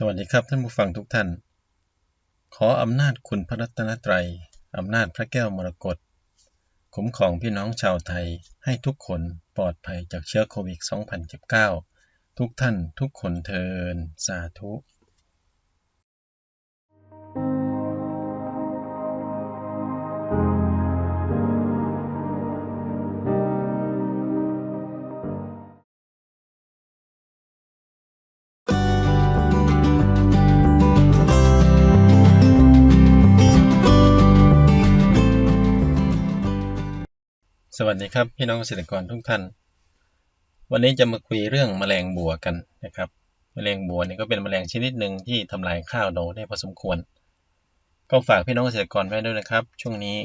สวัสดีครับท่านผู้ฟังทุกท่าน ขออำนาจคุณพระรัตนตรัย อำนาจพระแก้วมรกตคุ้มของพี่น้องชาวไทยให้ทุกคนปลอดภัยจากเชื้อโควิด 2019 ทุกท่านทุกคนเทินสาธุ สวัสดีครับพี่น้องเกษตรกรทุกท่าน วันนี้จะมาคุยเรื่องแมลงบัวกันนะครับแมลงบัวนี่ก็เป็นแมลงชนิดหนึ่งที่ทำลายข้าวเราได้พอสมควร ก็ฝากพี่น้องเกษตรกรไว้ด้วยนะครับ ช่วงนี้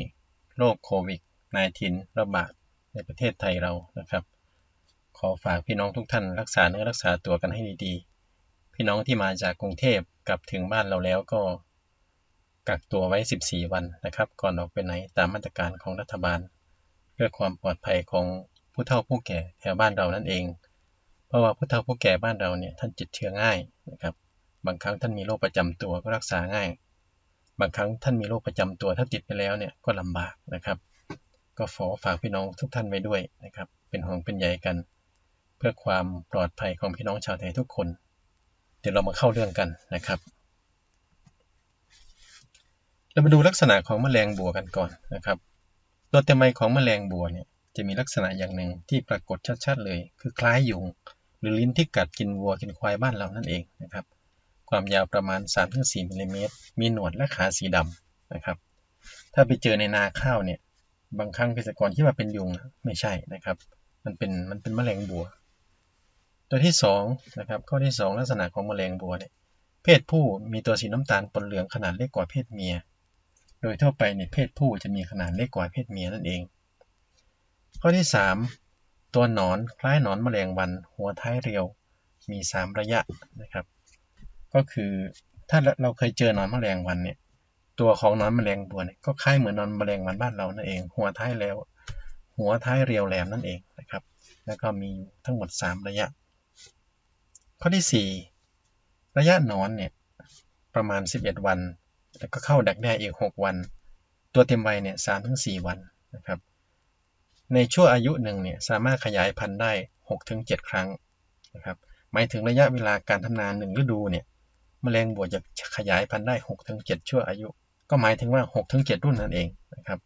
โรคโควิด -19 ระบาดในประเทศไทยเรานะครับ ขอฝากพี่น้องทุกท่านรักษาเนื้อรักษาตัวกันให้ดีๆ พี่น้องที่มาจากกรุงเทพกลับถึงบ้านเราแล้วก็กักตัวไว้ 14 วันนะครับ ก่อนออกไปไหนตามมาตรการของรัฐบาล พื่อความปลอดภัยของผู้เฒ่าผู้แก่แถวบ้านเรานั่นเอง เพราะว่าผู้เฒ่าผู้แก่บ้านเราเนี่ยท่านติดเชื้อง่ายนะครับ บางครั้งท่านมีโรคประจำตัวก็รักษาง่าย บางครั้งท่านมีโรคประจำตัวถ้าติดไปแล้วเนี่ยก็ลำบากนะครับ ก็ขอฝากพี่น้องทุกท่านไว้ด้วยนะครับ เป็นห่วงเป็นใยกัน เพื่อความปลอดภัยของพี่น้องชาวไทยทุกคน เดี๋ยวเรามาเข้าเรื่องกันนะครับเรามาดูลักษณะของแมลงบัวกันก่อนนะครับ ตัวเต็มใบของแมลงบัวเนี่ยจะมีลักษณะอย่างหนึ่งที่ปรากฏชัดๆเลย คือคล้ายยุงหรือลิ้นที่กัดกินวัวกินควายบ้านเรานั่นเองนะครับ ความยาวประมาณ 3-4มิลลิเมตรมีหนวดและขาสีดำนะครับ ถ้าไปเจอในนาข้าวเนี่ยบางครั้งเกษตรกรคิดว่าเป็นยุงไม่ใช่นะครับ มันเป็นมันเป็นแมลงบัว ตัวที่2นะครับข้อที่ 2 ลักษณะของแมลงบัวเนี่ยเพศผู้มีตัวสีน้ำตาลปนเหลืองขนาดเล็กกว่าเพศเมีย โดยทั่วไปเนี่ยเพศผู้จะมีขนาดเล็กกว่าเพศเมียนั่นเอง ข้อที่ 3 ตัวหนอนคล้ายหนอนแมลงวัน หัวท้ายเรียว มี 3 ระยะนะครับ ก็คือถ้าเราเคยเจอหนอนแมลงวันเนี่ยตัวของหนอนแมลงบัวเนี่ยก็คล้ายเหมือนหนอนแมลงวันบ้านเรานั่นเอง หัวท้ายแล้ว หัวท้ายเรียวแหลมนั่นเองนะครับ แล้วก็มีทั้งหมด 3 ระยะ ข้อที่ 4 ระยะหนอนเนี่ยประมาณ 11 วัน แล้วก็เข้าดักแด้อีก 6 วัน ตัวเต็มวัยเนี่ย3ถึง4วันนะครับ ในช่วงอายุหนึ่งเนี่ยสามารถขยายพันธุ์ได้6ถึง7ครั้งนะครับ หมายถึงระยะเวลาการทำนาหนึ่งฤดูเนี่ยแมลงบัวจะขยายพันธุ์ได้6ถึง7ชั่วอายุ ก็หมายถึงว่า6ถึง7รุ่นนั่นเองนะครับ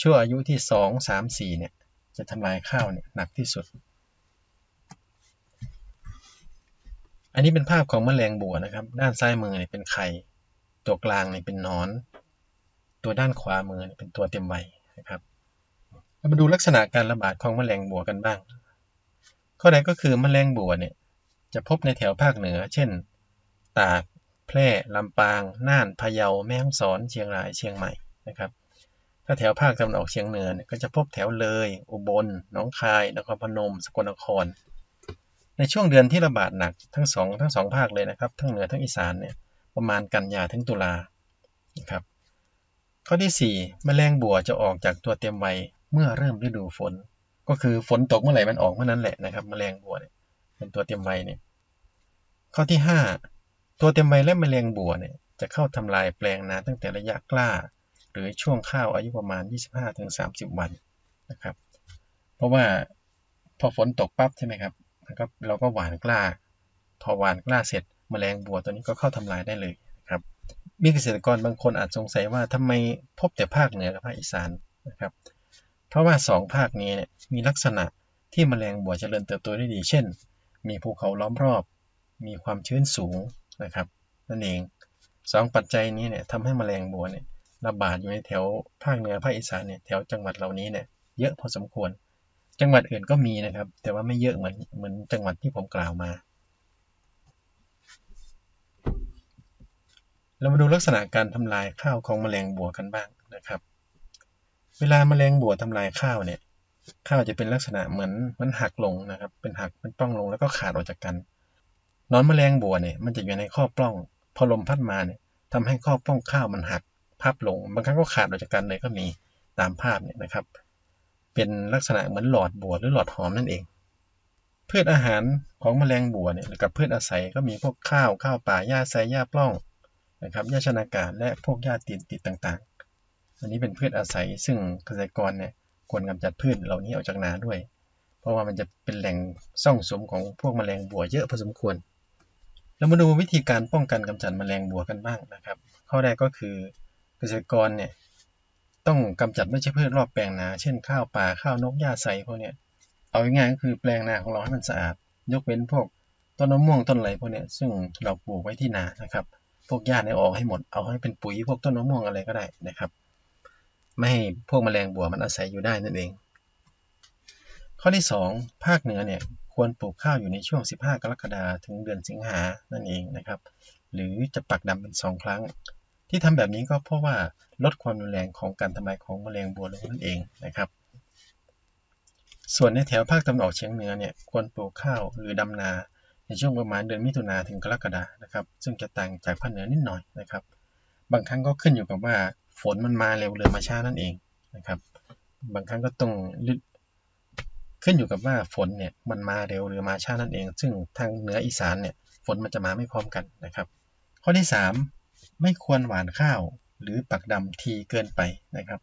ช่วงอายุที่ 2 3 4เนี่ยจะทำลายข้าวเนี่ยหนักที่สุด อันนี้เป็นภาพของแมลงบัวนะครับ ด้านซ้ายมือเนี่ยเป็นไข่ ตัวกลางเนี่ยเป็นนอน ตัวด้านขวามือเป็นตัวเต็มใบนะครับเรามาดูลักษณะการระบาดของแมลงบัวกันบ้าง ข้อใดก็คือแมลงบัวเนี่ยจะพบในแถวภาคเหนือ เช่น ตาก แพร่ ลำปาง น่าน พะเยา แม่ฮ่องสอน เชียงราย เชียงใหม่นะครับ ถ้าแถวภาคตะวันออกเฉียงเหนือเนี่ยก็จะพบแถวเลย อุบล หนองคาย นครพนม สกลนคร ในช่วงเดือนที่ระบาดหนักทั้งสองทั้งสองภาคเลยนะครับ ทั้งเหนือทั้งอีสานเนี่ย ประมาณกันยาถึงตุลานะครับข้อที่ 4 แมลงบัวจะออกจากตัวเต็มวัยเมื่อเริ่มฤดูฝน ก็คือฝนตกเมื่อไหร่มันออกเมื่อนั้นแหละนะครับ แมลงบัวเนี่ยเป็นตัวเต็มวัยเนี่ยข้อที่ 5 ตัวเต็มวัยและแมลงบัวเนี่ยจะเข้าทำลายแปลงนาตั้งแต่ระยะกล้า หรือช่วงข้าวอายุประมาณ 25-30 วันนะครับ เพราะว่าพอฝนตกปั๊บใช่ไหมครับนะครับเราก็หว่านกล้า พอหว่านกล้าเสร็จ แมลงบัวตัวนี้ก็เข้าทำลายได้เลยนะครับ มีเกษตรกรบางคนอาจสงสัยว่าทำไมพบแต่ภาคเหนือกับภาคอีสานนะครับ เพราะว่าสองภาคนี้เนี่ยมีลักษณะที่แมลงบัวเจริญเติบโตได้ดี เช่น มีภูเขาล้อมรอบ มีความชื้นสูงนะครับนั่นเองสองปัจจัยนี้เนี่ยทำให้แมลงบัวเนี่ยระบาดอยู่ในแถวภาคเหนือภาคอีสานเนี่ยแถวจังหวัดเหล่านี้เนี่ยเยอะพอสมควร จังหวัดอื่นก็มีนะครับ แต่ว่าไม่เยอะเหมือนเหมือนจังหวัดที่ผมกล่าวมา เรามาดูลักษณะการทำลายข้าวของแมลงบัวกันบ้างนะครับ เวลาแมลงบัวทำลายข้าวเนี่ย ข้าวจะเป็นลักษณะเหมือนมันหักลงนะครับ เป็นหักเป็นปล้องลงแล้วก็ขาดออกจากกันนอนแมลงบัวเนี่ยมันจะอยู่ในข้อปล้อง พอลมพัดมาเนี่ยทำให้ข้อปล้องข้าวมันหักพับลง บางครั้งก็ขาดออกจากกันเลยก็มีตามภาพเนี่ยนะครับ เป็นลักษณะเหมือนหลอดบัวหรือหลอดหอมนั่นเองพพืชอาหารของแมลงบัวเนี่ยกับพืชอาศัยก็มีพวกข้าวข้าวป่าหญ้าไซหญ้าปล้อง นะครับหญ้าชนากาศและพวกหญ้าตีนติดต่างๆ อันนี้เป็นพืชอาศัยซึ่งเกษตรกรเนี่ยควรกำจัดพืชเหล่านี้ออกจากนาด้วย เพราะว่ามันจะเป็นแหล่งซ่องสมของพวกแมลงบัวเยอะพอสมควร เรามาดูวิธีการป้องกันกำจัดแมลงบัวกันบ้างนะครับ ข้อแรกก็คือเกษตรกรเนี่ยต้องกำจัดไม่ใช่พืชรอบแปลงนา เช่นข้าวป่าข้าวนกหญ้าไซพวกเนี้ยเอาง่ายๆก็คือแปลงนาของเราให้มันสะอาด ยกเว้นพวกต้นมะม่วงต้นอะไรพวกเนี้ยซึ่งเราปลูกไว้ที่นานะครับ พวกหญ้าเนี่ยออกให้หมด เอาให้เป็นปุ๋ยพวกต้นมะม่วงอะไรก็ได้นะครับ ไม่ให้พวกแมลงบัวมันอาศัยอยู่ได้นั่นเอง ข้อที่ 2 ภาคเหนือเนี่ยควรปลูกข้าวอยู่ในช่วง 15 กรกฎาคมถึงเดือนสิงหานั่นเองนะครับ หรือจะปักดำเป็น 2 ครั้ง ที่ทำแบบนี้ก็เพราะว่าลดความรุนแรงของการทำลายของแมลงบัวลงนั่นเองนะครับส่วนในแถวภาคตะวันออกเฉียงเหนือเนี่ยควรปลูกข้าวหรือดำนา ในช่วงประมาณเดือนมิถุนาถึงกรกฎานะครับ ซึ่งจะต่างจากภาคเหนือนิดหน่อยนะครับ บางครั้งก็ขึ้นอยู่กับว่าฝนมันมาเร็วหรือมาช้านั่นเองนะครับ บางครั้งก็ต้องขึ้นอยู่กับว่าฝนเนี่ยมันมาเร็วหรือมาช้านั่นเอง ซึ่งทางเหนืออีสานเนี่ยฝนมันจะมาไม่พร้อมกันนะครับ ข้อที่ 3 ไม่ควรหวานข้าวหรือปักดำทีเกินไปนะครับ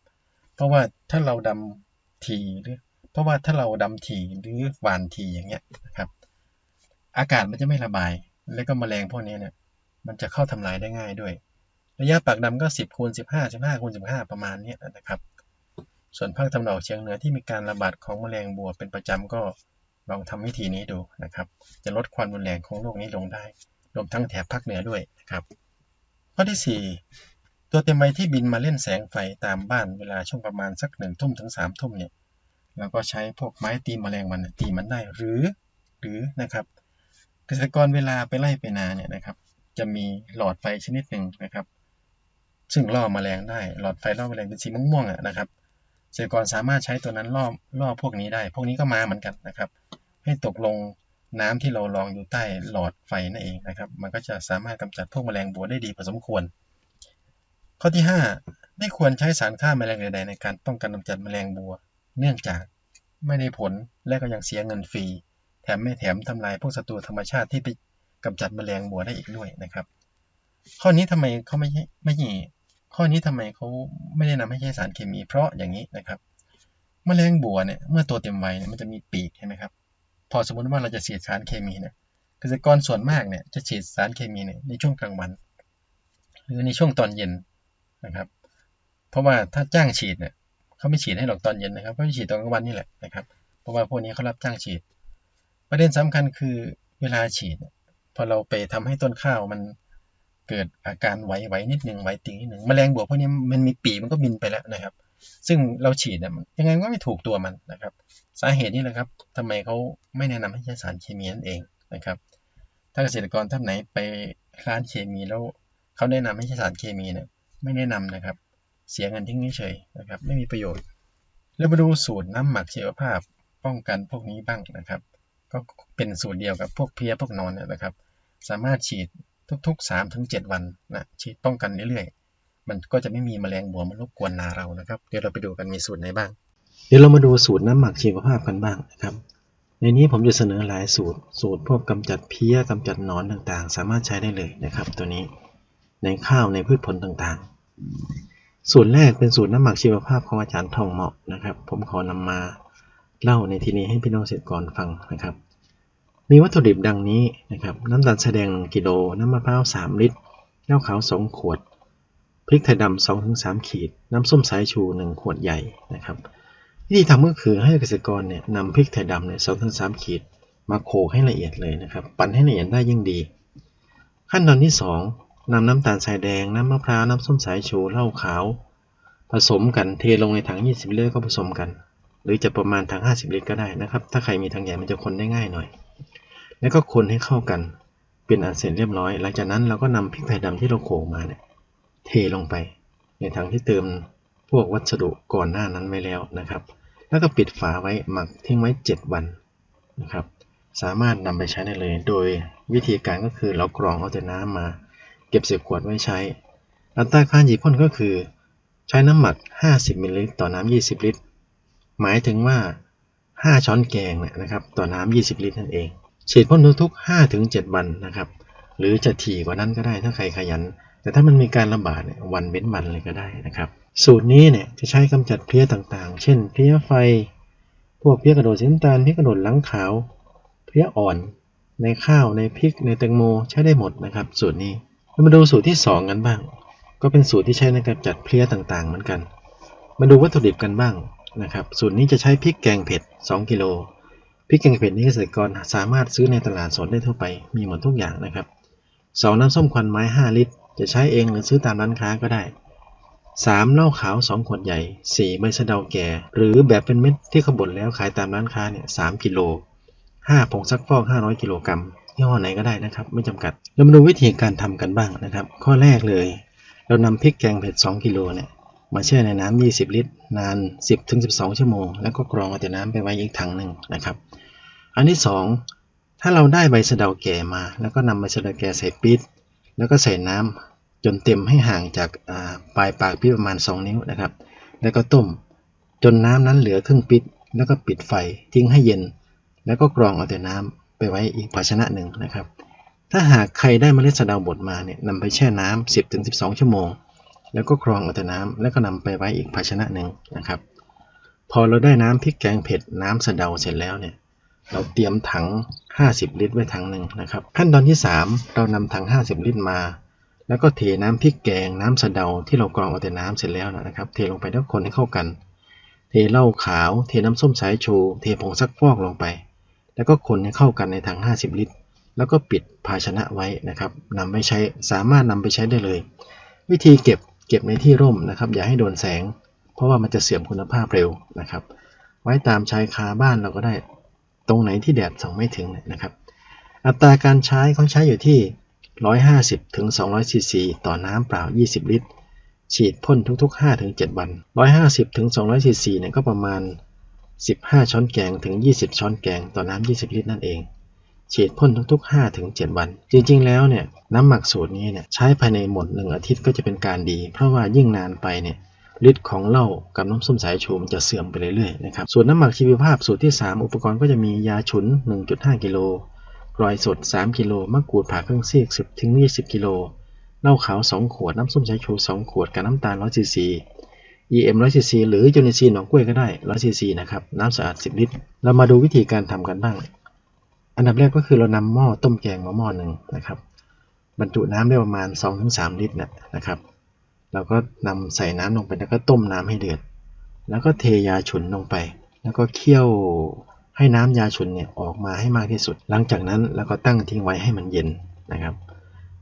เพราะว่าถ้าเราดำทีหรือเพราะว่าถ้าเราดำทีหรือหวานทีอย่างเงี้ยนะครับ อากาศมันจะไม่ระบาย แล้วก็มแมลงพวกนี้เนี่ย มันจะเข้าทำลายได้ง่ายด้วย ระยะปักดำก็ 10คูณ15 15คูณ15 ประมาณนี้นะครับ ส่วนภาคตะวันออกเฉียงเหนือที่มีการระบาดของแมลงบัวเป็นประจำก็ลองทำวิธีนี้ดูนะครับ จะลดความรุนแรงของโรคนี้ลงได้ รวมทั้งแถบภาคเหนือด้วยนะครับ ข้อที่ 4 ตัวเต็มใบที่บินมาเล่นแสงไฟตามบ้านเวลาช่วงประมาณสักหนึ่งทุ่มถึงสามทุ่มเนี่ยเราก็ใช้พวกไม้ตีแมลงวันตีมันได้หรือหรือนะครับ เกษตรกรเวลาไปไล่ไปนาเนี่ยนะครับ จะมีหลอดไฟชนิดหนึ่งนะครับ ซึ่งล่อมแมลงได้ หลอดไฟล่อมแมลงเป็นสีม่วงๆนะครับเกษตรกรสามารถใช้ตัวนั้นล่อล่อพวกนี้ได้ พวกนี้ก็มาเหมือนกันนะครับ ให้ตกลงน้ำที่เราลองอยู่ใต้หลอดไฟนั่นเองนะครับ มันก็จะสามารถกำจัดพวกแมลงบัวได้ดีพอสมควร ข้อที่ 5 ไม่ควรใช้สารฆ่าแมลงใดๆในการป้องกันกำจัดแมลงบัว เนื่องจากไม่ได้ผลและก็ยังเสียเงินฟรี ถมไม่แถมทำลายพวกศัตรูธรรมชาติที่ไปกำจัดแมลงบัวได้อีกด้วยนะครับ ข้อนี้ทำไมเขาไม่ไม่ข้อนี้ทำไมเขาไม่ได้นำให้ใช้สารเคมี เพราะอย่างนี้นะครับมแมลงบัวเนี่ยเมื่อตัวเต็มวัยเนี่ยมันจะมีปีกใช่ไหมครับ พอสมมติว่าเราจะฉีดสารเคมีเนี่ยเกษตรกรส่วนมากเนี่ยจะฉีดสารเคมีเนี่ยในช่วงกลางวัน หรือในช่วงตอนเย็นนะครับ เพราะว่าถ้าจ้างฉีดเนี่ยเขาไม่ฉีดให้หรอกตอนเย็นนะครับเขาจะฉีดตอนกลางวันนี่แหละนะครับ เพราะว่าพวกนี้เขารับจ้างฉีด ประเด็นสำคัญคือเวลาฉีด พอเราไปทำให้ต้นข้าวมันเกิดอาการไหวไหวนิดหนึ่งไหวติงนิดหนึ่งแมลงบวกพวกนี้มันมีปีมันก็บินไปแล้วนะครับ ซึ่งเราฉีดเนี่ยยังไงก็ไม่ถูกตัวมันนะครับ สาเหตุนี้แหละครับทำไมเขาไม่แนะนำให้ใช้สารเคมีนั่นเองนะครับ ถ้าเกษตรกรท่านไหนไปร้านเคมีแล้วเขาแนะนำให้ใช้สารเคมีเนี่ยไม่แนะนำนะครับ เสียเงินทิ้งเฉยนะครับ ไม่มีประโยชน์ แล้วมาดูสูตรน้ำหมักชีวภาพป้องกันพวกนี้บ้างนะครับ ก็เป็นสูตรเดียวกับพวกเพี้ยพวกนอนนะครับ สามารถฉีดทุกๆ3-7วันนะฉีดป้องกันเรื่อยๆ มันก็จะไม่มีแมลงบัวมารบกวนนาเรานะครับ เดี๋ยวเราไปดูกันมีสูตรไหนบ้าง เดี๋ยวเรามาดูสูตรน้ำหมักชีวภาพกันบ้างนะครับ ในนี้ผมจะเสนอหลายสูตร สูตรพวกกำจัดเพี้ยกำจัดนอนต่างๆ สามารถใช้ได้เลยนะครับ ตัวนี้ในข้าวในพืชผลต่างๆ สูตรแรกเป็นสูตรน้ำหมักชีวภาพของอาจารย์ทองเหมาะนะครับ ผมขอนำมาเล่าในที่นี้ให้พี่น้องเกษตรกรฟังนะครับ มีวัตถุดิบดังนี้นะครับน้ำตาลแสดงกิโล น้ำมะพร้าว 3 ลิตรเหล้าขาว 2 ขวด พริกไทยดำ2ถึง3ขีด น้ำส้มสายชู 1 ขวดใหญ่นะครับวิธีทำก็คือให้เกษตรกรเนี่ยนำพริกไทยดำเนี่ยสองถึงสามขีด มาโขกให้ละเอียดเลยนะครับ ปั่นให้ละเอียดได้ยิ่งดี ขั้นตอนที่ 2นำน้ำตาลทรายแดง น้ำมะพร้าวน้ำส้มสายชูเหล้าขาว ผสมกันเทลงในถัง 20 ลิตรก็ผสมกัน หรือจะประมาณถัง 50 ลิตรก็ได้นะครับถ้าใครมีถังใหญ่มันจะคนได้ง่ายหน่อย แล้วก็คนให้เข้ากัน เป็นอันเสร็จเรียบร้อย หลังจากนั้นเราก็นำพริกไทยดำที่เราโขลกมาเนี่ยเทลงไป ในถังที่เติมพวกวัสดุก่อนหน้านั้นไว้แล้วนะครับ แล้วก็ปิดฝาไว้หมักทิ้งไว้ 7 วันนะครับ สามารถนำไปใช้ได้เลย โดยวิธีการก็คือเรากรองเอาแต่น้ำมา เก็บเศษขวดไว้ใช้ อัตราการหยีพ่นก็คือ ใช้น้ำหมัก 50มิลลิลิตรต่อน้ำ20 ลิตร หมายถึงว่า 5 ช้อนแกงเนี่ยนะครับ ต่อน้ำ20 ลิตรนั่นเอง ฉีดพ่นทุกๆ5-7 วันนะครับ หรือจะถี่กว่านั้นก็ได้ถ้าใครขยัน แต่ถ้ามันมีการระบาดวันเว้นวันเลยก็ได้นะครับ สูตรนี้เนี่ยจะใช้กำจัดเพลี้ยต่างๆ เช่น เพลี้ยไฟ พวกเพลี้ยกระโดดสีน้ำตาลเพลี้ยกระโดดหลังขาว เพลี้ยอ่อน ในข้าวในพริกในแตงโมใช้ได้หมดนะครับ สูตรนี้เรามาดูสูตรที่ 2 กันบ้าง ก็เป็นสูตรที่ใช้ในการจัดเพลี้ยต่างๆ เหมือนกัน มาดูวัตถุดิบกันบ้างนะครับ สูตรนี้จะใช้พริกแกงเผ็ด 2 กิโล พริกแกงเผ็ดนี้เกษตรกรสามารถซื้อในตลาดสดได้ทั่วไปมีหมดทุกอย่างนะครับสองน้ำส้มควันไม้ 5 ลิตร จะใช้เองหรือซื้อตามร้านค้าก็ได้ 3 เหล้าขาว 2 ขวดใหญ่ 4 ใบสะเดาแก่ หรือแบบเป็นเม็ดที่เขาบดแล้วขายตามร้านค้าเนี่ย3กิโล 5 ผงซักฟอก 500 กิโลกรัมยี่ห้อไหนก็ได้นะครับ ไม่จำกัด เรามาดูวิธีการทำกันบ้างนะครับ ข้อแรกเลย เรานำพริกแกงเผ็ด 2 กิโลเนี่ย มาแช่ในน้ำ20 ลิตร นาน 10-12 ชั่วโมง แล้วก็กรองเอาแต่น้ำไปไว้อีกถังหนึ่งนะครับ อันที่ 2 ถ้าเราได้ใบสะเดาแก่มา แล้วก็นำใบสะเดาแก่ใส่ปี๊ดแล้วก็ใส่น้ำจนเต็มให้ห่างจากปลายปากปี๊ดประมาณ 2 นิ้วนะครับ แล้วก็ต้ม จนน้ำนั้นเหลือครึ่งปิด แล้วก็ปิดไฟทิ้งให้เย็น แล้วก็กรองเอาแต่น้ำไปไว้อีกภาชนะหนึ่งนะครับ ถ้าหากใครได้เมล็ดสะเดาบดมาเนี่ยนำไปแช่น้ำ10-12 ชั่วโมง แล้วก็กรองเอาแต่น้ำแล้วก็นำไปไว้อีกภาชนะหนึ่งนะครับ พอเราได้น้ำพริกแกงเผ็ดน้ำสะเดาเสร็จแล้วเนี่ยเราเตรียมถัง 50 ลิตรไว้ถังหนึ่งนะครับ ขั้นตอนที่ 3 เรานำถัง 50 ลิตรมา แล้วก็เทน้ำพริกแกงน้ำสะเดาที่เรากรองเอาแต่น้ำเสร็จแล้วนะครับ เทลงไปแล้วคนให้เข้ากัน เทเหล้าขาว เทน้ำส้มสายชู เทผงซักฟอกลงไป แล้วก็คนให้เข้ากันในถัง 50 ลิตร แล้วก็ปิดภาชนะไว้นะครับนำไปใช้สามารถนำไปใช้ได้เลย วิธีเก็บ เก็บในที่ร่มนะครับอย่าให้โดนแสง เพราะว่ามันจะเสื่อมคุณภาพเร็วนะครับ ไว้ตามชายคาบ้านเราก็ได้ ตรงไหนที่แดดส่องไม่ถึงนะครับ อัตราการใช้เขาใช้อยู่ที่ 150ถึง200ซีซีต่อน้ำเปล่า 20 ลิตร ฉีดพ่นทุก ๆ5ถึง7วัน 150ถึง200ซีซีเนี่ยก็ประมาณ 15 ช้อนแกงถึง 20 ช้อนแกงต่อน้ำ20 ลิตรนั่นเอง ฉีดพ่นทุกๆ5ถึง7วัน จริงๆ แล้วเนี่ยน้ำหมักสูตรนี้เนี่ยใช้ภายในหมด1อาทิตย์ก็จะเป็นการดี เพราะว่ายิ่งนานไปเนี่ยฤทธิ์ของเหล้ากับน้ำส้มสายชูมันจะเสื่อมไปเรื่อยๆนะครับส่วนน้ำหมักชีวภาพสูตรที่ 3 อุปกรณ์ก็จะมียาฉุน 1.5 กิโลกรอยสด 3 กิโลมะกรูดผ่าครึ่งซีก 10ถึง20 กิโลเหล้าขาว 2 ขวด น้ำส้มสายชู 2 ขวด กับน้ำตาล 100ซีซี EM 100ซีซีหรือยูนิซีนหนองกล้วยก็ได้ 100ซีซีนะครับ น้ำสะอาด 10 ลิตร เรามาดูวิธีการทำกันบ้าง อันดับแรกก็คือเรานำหม้อต้มแกงมาหม้อหนึ่งนะครับ บรรจุน้ำได้ประมาณ 2-3 ลิตรนะนะครับ เราก็นำใส่น้ำลงไปแล้วก็ต้มน้ำให้เดือด แล้วก็เทยาฉุนลงไป แล้วก็เคี่ยวให้น้ำยาฉุนเนี่ยออกมาให้มากที่สุด หลังจากนั้นเราก็ตั้งทิ้งไว้ให้มันเย็นนะครับ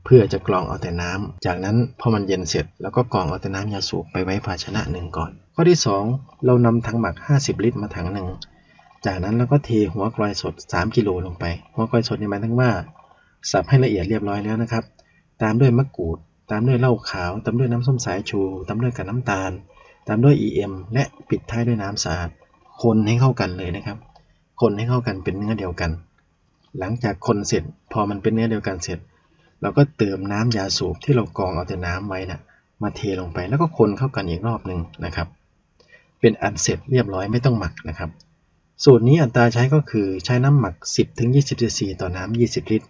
เพื่อจะกรองเอาแต่น้ำ จากนั้นพอมันเย็นเสร็จแล้วก็กรองเอาแต่น้ำยาสูบไปไว้ภาชนะหนึ่งก่อน ข้อที่ 2 เรานำถังหมัก 50 ลิตรมาถังหนึ่ง จากนั้นเราก็เทหัวกลอยสด 3 กิโลลงไป หัวกลอยสดนี่หมายถึงว่า สับให้ละเอียดเรียบร้อยแล้วนะครับ ตามด้วยมะกรูด ตามด้วยเหล้าขาว ตามด้วยน้ำส้มสายชู ตามด้วยกับน้ำตาล ตามด้วย EM และปิดท้ายด้วยน้ำสะอาด คนให้เข้ากันเลยนะครับ คนให้เข้ากันเป็นเนื้อเดียวกัน หลังจากคนเสร็จ พอมันเป็นเนื้อเดียวกันเสร็จ เราก็เติมน้ำยาสูบที่เรากรองเอาแต่น้ำไว้นะ่ะ มาเทลงไปแล้วก็คนเข้ากันอีกรอบหนึ่งนะครับ เป็นอันเสร็จเรียบร้อยไม่ต้องหมักนะครับ สูตรนี้อัตราใช้ก็คือใช้น้ำหมัก 10-20ซีซีต่อน้ำ 20 ลิตร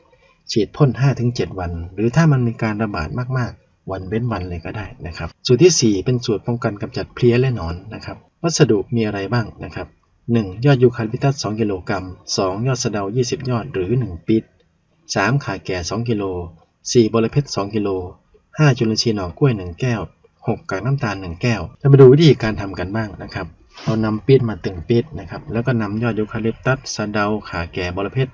ฉีดพ่น 5-7 วัน หรือถ้ามันมีการระบาดมากๆ วันเว้นวันเลยก็ได้นะครับ สูตรที่ 4 เป็นสูตรป้องกันกำจัดเพลี้ยและหนอนนะครับ วัสดุมีอะไรบ้างนะครับ 1. ยอดยูคาลิปตัส 2 กิโลกรัม 2. ยอดสะเดา 20 ยอดหรือ 1 ปิด 3. ขาแก่ 2 กิโล 4. บรเพชร 2 กิโล 5. จุลินทรีย์หน่อกล้วย 1 แก้ว 6. กากน้ำตาล 1 แก้ว จะมาดูวิธีการทำกันบ้างนะครับ เรานำปีดมาตึงปีดนะครับ แล้วก็นำยอดยูคาลิปตัสสะเดาขาแก่บรเพชร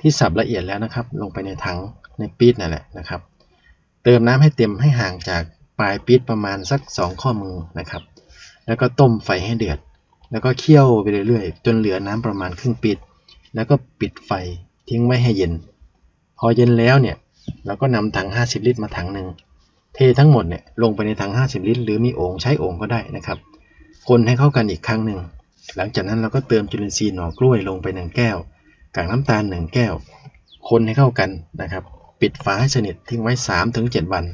ที่สับละเอียดแล้วนะครับ ลงไปในถังในปีดนั่นแหละนะครับ เติมน้ำให้เต็มให้ห่างจากปลายปีดประมาณสัก 2 ข้อมือนะครับ แล้วก็ต้มไฟให้เดือด แล้วก็เคี่ยวไปเรื่อยๆ จนเหลือน้ำประมาณครึ่งปีดแล้วก็ปิดไฟทิ้งไว้ให้เย็น พอเย็นแล้วเนี่ยเราก็นำถัง 50 ลิตรมาถังหนึ่งเททั้งหมดเนี่ยลงไปในถัง 50 ลิตร หรือมีโอ่งใช้โอ่งก็ได้นะครับ คนให้เข้ากันอีกครั้งหนึ่ง หลังจากนั้นเราก็เติมจุลินทรีย์หน่อกล้วยลงไป1แก้วกากน้ำตาล1แก้ว คนให้เข้ากันนะครับ ปิดฝาให้สนิททิ้งไว้ 3-7 วัน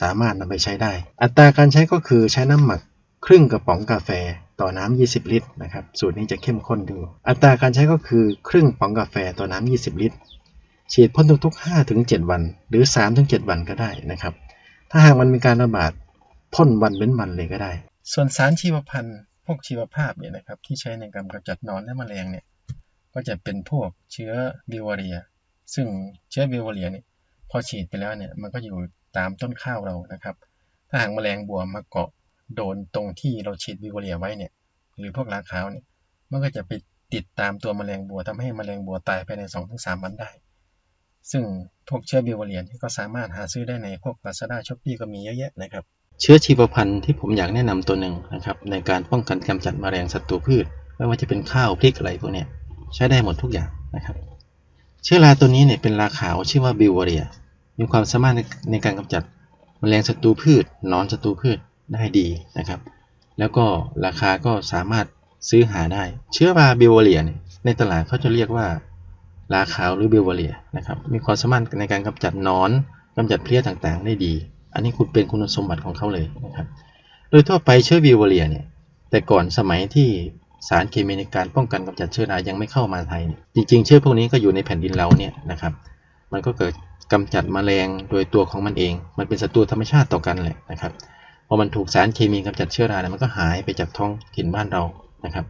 สามารถนำไปใช้ได้ อัตราการใช้ก็คือใช้น้ำหมักครึ่งกระป๋องกาแฟต่อน้ำ20 ลิตรนะครับ สูตรนี้จะเข้มข้นดู อัตราการใช้ก็คือครึ่งป๋องกาแฟต่อน้ำ20 ลิตร ฉีดพ่นทุกๆ 5-7 วัน หรือ 3-7 วันก็ได้นะครับ ถ้าหากมันมีการระบาดพ่นวันเว้นวันเลยก็ได้ ส่วนสารชีวพันธุ์พวกชีวภาพเนี่ยนะครับที่ใช้ในการกำจัดนอนและแมลงเนี่ยก็จะเป็นพวกเชื้อบิวเรีย ซึ่งเชื้อบิวเรียเนี่ยพอฉีดไปแล้วเนี่ยมันก็อยู่ตามต้นข้าวเรานะครับ ถ้าหากแมลงบัวมาเกาะโดนตรงที่เราฉีดบิวเรียไว้เนี่ยหรือพวกราขาวเนี่ยมันก็จะไปติดตามตัวแมลงบัวทำให้แมลงบัวตายภายใน 2-3 วันได้ ซึ่งพวกเชื้อบิวเรียนี่ก็สามารถหาซื้อได้ในพวก Lazada Shopee ก็มีเยอะแยะนะครับ เชื้อชีวพันธุ์ที่ผมอยากแนะนำตัวหนึ่งนะครับในการป้องกันกำจัดแมลงศัตรูพืช ไม่ว่าจะเป็นข้าวพริกอะไรพวกนี้ใช้ได้หมดทุกอย่างนะครับ เชื้อราตัวนี้เนี่ยเป็นราขาวชื่อว่าบิวเรีย มีความสามารถในในการกำจัดแมลงศัตรูพืชนอนศัตรูพืชได้ดีนะครับ แล้วก็ราคาก็สามารถซื้อหาได้ เชื้อราบิวเรียเนี่ยในตลาดเขาจะเรียกว่าราขาวหรือบิวเรียนะครับมีความสามารถในการกำจัดนอนกำจัดเพลี้ยต่างๆ ได้ดี อันนี้คุณเป็นคุณสมบัติของเขาเลยนะครับ โดยทั่วไปเชื้อบิวเรียเนี่ย แต่ก่อนสมัยที่สารเคมีในการป้องกันกำจัดเชื้อรายังไม่เข้ามาไทยเนี่ยจริง ๆ เชื้อพวกนี้ก็อยู่ในแผ่นดินเราเนี่ยนะครับ มันก็เกิดกำจัดแมลงโดยตัวของมันเอง มันเป็นศัตรูธรรมชาติต่อกันแหละนะครับ พอมันถูกสารเคมีกำจัดเชื้อราเนี่ยมันก็หายไปจากท้องถิ่นบ้านเรา นะครับ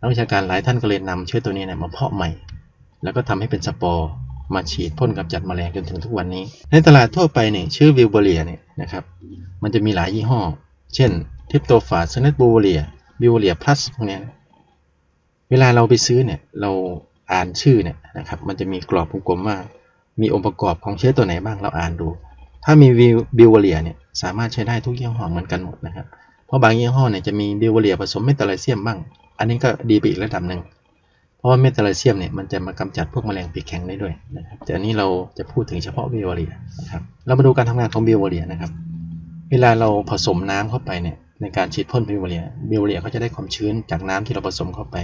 นักวิชาการหลายท่านก็เลยนำเชื้อตัวนี้เนี่ยมาเพาะใหม่ แล้วก็ทำให้เป็นสปอร์ มาฉีดพ่นกำจัดแมลงจนถึงทุกวันนี้ ในตลาดทั่วไปเนี่ยชื่อวิลเบเรียเนี่ยนะครับมันจะมีหลายยี่ห้อ เช่นทิปโตฟาสเนตบูเรียบิวเรียพลัสพวกเนี้ยเวลาเราไปซื้อเนี่ยเราอ่านชื่อเนี่ยนะครับมันจะมีกรอบวงกลมว่ามีองค์ประกอบของเชื้อตัวไหนบ้างเราอ่านดู ถ้ามีบิวเรียเนี่ยสามารถใช้ได้ทุกยี่ห้อเหมือนกันหมดนะครับ เพราะบางยี่ห้อเนี่ยจะมีบิวเรียผสมเมทาไลเซียมบ้าง อันนี้ก็ดีไปอีกระดับหนึ่ง ราะว่าเมทาไลเซียมเนี่ยมันจะมากำจัดพวกแมลงปีกแข็งได้ด้วยนะครับแต่อันนี้เราจะพูดถึงเฉพาะบิวเรียนะครับเรามาดูการทำงานของบิวเรียนะครับเวลาเราผสมน้ำเข้าไปเนี่ยในการฉีดพ่นบิวเรียบิวเรียเขาจะได้ความชื้นจากน้ำที่เราผสมเข้าไป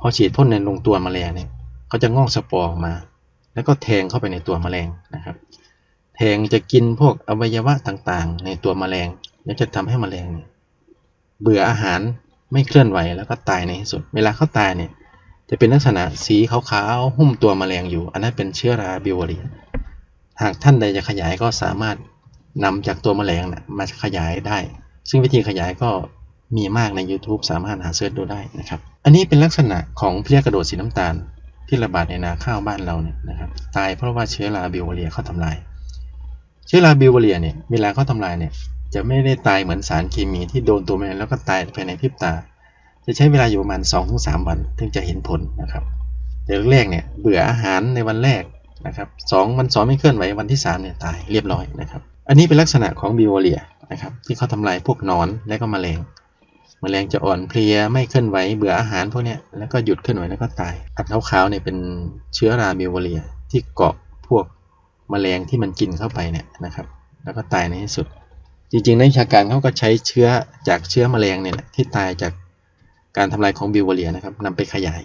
พอฉีดพ่นในลงตัวแมลงเนี่ยเขาจะงอกสปอร์ออกมา แล้วก็แทงเข้าไปในตัวแมลงนะครับแทงจะกินพวกอวัยวะต่างๆ ในตัวแมลงแล้วจะทำให้แมลงเนี่ยเบื่ออาหารไม่เคลื่อนไหวแล้วก็ตายในที่สุด เวลาเขาตายเนี่ย จะเป็นลักษณะสีขาวๆหุ้มตัวแมลงอยู่ อันนั้นเป็นเชื้อราบิวเรียหากท่านใดจะขยายก็สามารถนำจากตัวแมลงนะมาขยายได้ ซึ่งวิธีขยายก็มีมากใน YouTube สามารถหาเสิร์ชดูได้นะครับ อันนี้เป็นลักษณะของเพลี้ยกระโดดสีน้ำตาล ที่ระบาดในนาข้าวบ้านเราเนี่ยนะครับ ตายเพราะว่าเชื้อราบิวเรียเข้าทำลาย เชื้อราบิวเรียเนี่ยเวลาเข้าทำลายเนี่ยจะไม่ได้ตายเหมือนสารเคมีที่โดนตัวแมลงแล้วก็ตายภายในพริบตา จะใช้เวลาอยู่ประมาณ 2-3 วันถึงจะเห็นผลนะครับเดี๋ยวแรกเนี่ยเบื่ออาหารในวันแรกนะครับสองวันสองไม่เคลื่อนไหววันที่3เนี่ยตายเรียบร้อยนะครับ อันนี้เป็นลักษณะของบิวเรียนะครับที่เขาทำลายพวกนอนและก็แมลงแมลงจะอ่อนเพลียไม่เคลื่อนไหวเบื่ออาหารพวกเนี้ยแล้วก็หยุดเคลื่อนไหวแล้วก็ตายอันขาวๆเนี่ยเป็นเชื้อราบิวเรียที่เกาะพวกแมลงที่มันกินเข้าไปเนี่ยนะครับแล้วก็ตายในที่สุด จริงๆในวิชาการเขาก็ใช้เชื้อจากเชื้อแมลงเนี่ยที่ตายจาก การทำลายของบิวเวเรียนะครับนำไปขยาย